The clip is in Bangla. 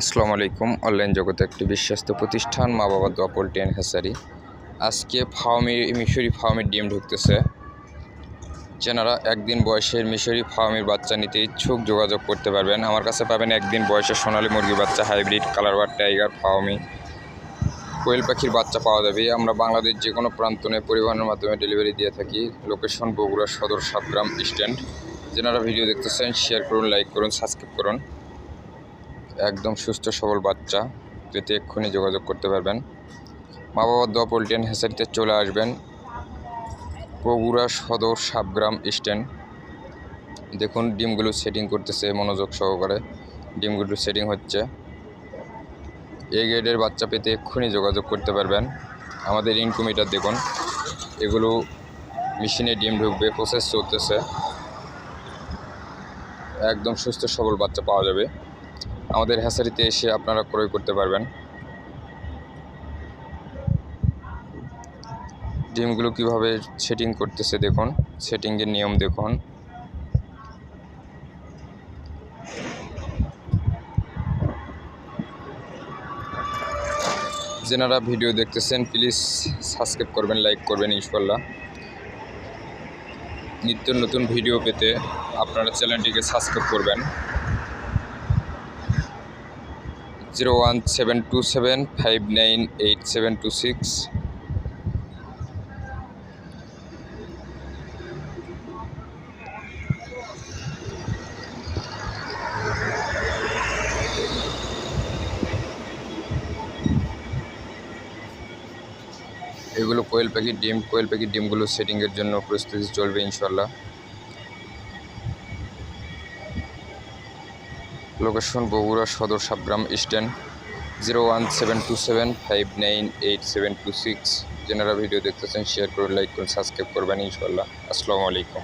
আসসালামু আলাইকুম। অনলাইন জগতে একটি বিশ্বস্ত প্রতিষ্ঠান, মা বাবা দোয়া পোল্ট্রি অ্যান্ড হ্যাসারি আজকে ফার্মি মিশরি ফার্মের ডিম ঢুকতেছে। যেনারা একদিন বয়সের মিশরি ফার্মের বাচ্চা নিতে ইচ্ছুক যোগাযোগ করতে পারবেন। আমার কাছে পাবেন একদিন বয়সের সোনালী মুরগির বাচ্চা, hybrid colour colour bar tiger Fermi কোয়েল পাখির বাচ্চা পাওয়া যাবে। আমরা বাংলাদেশ যে কোনো প্রান্তনে পরিবহনের মাধ্যমে ডেলিভারি দিয়ে থাকি। লোকেশন বগুড়া সদর সাতগ্রাম স্ট্যান্ড যেনারা ভিডিও দেখতেছেন, শেয়ার করুন, লাইক করুন, সাবস্ক্রাইব করুন। একদম সুস্থ সবল বাচ্চা। পেতে এক্ষুনি যোগাযোগ করতে পারবেন। মা বাবার দোয়া পোল্ট্রিয়ান হ্যাসারিতে চলে আসবেন। বগুড়া সদর সাবগ্রাম স্ট্যান্ড। দেখুন, ডিমগুলো সেটিং করতেছে মনোযোগ সহকারে। ডিমগুলো সেটিং হচ্ছে। এই গ্রেডের বাচ্চা পেতে এক্ষুনি যোগাযোগ করতে পারবেন। আমাদের ইনকুমিটার দেখুন। এগুলো মেশিনে ডিম ঢুকবে প্রসেস চলতেছে। একদম সুস্থ সবল বাচ্চা পাওয়া যাবে। আমাদের হ্যাসারিতে এসে আপনারা ক্রয় করতে পারবেন। ডিমগুলো কীভাবে সেটিং করতেছে দেখুন, সেটিংয়ের নিয়ম দেখুন। যেনারা ভিডিও দেখতেছেন, প্লিজ সাবস্ক্রাইব করবেন, লাইক করবেন ইনশাল্লাহ নিত্য নতুন ভিডিও পেতে আপনারা চ্যানেলটিকে সাবস্ক্রাইব করবেন। Zero one seven two seven five nine eight seven two six এগুলো কোয়েল পাখির ডিম, কোয়েল পাখির ডিমগুলো সেটিংয়ের জন্য প্রস্তুতি চলবে ইনশাল্লাহ location Bogura Sadar Sabgram stand zero one seven two seven five nine eight seven two six যেনারা ভিডিও দেখতেছেন শেয়ার করুন লাইক করুন সাবস্ক্রাইব করবেন ইনশাল্লাহ আসসালামু আলাইকুম।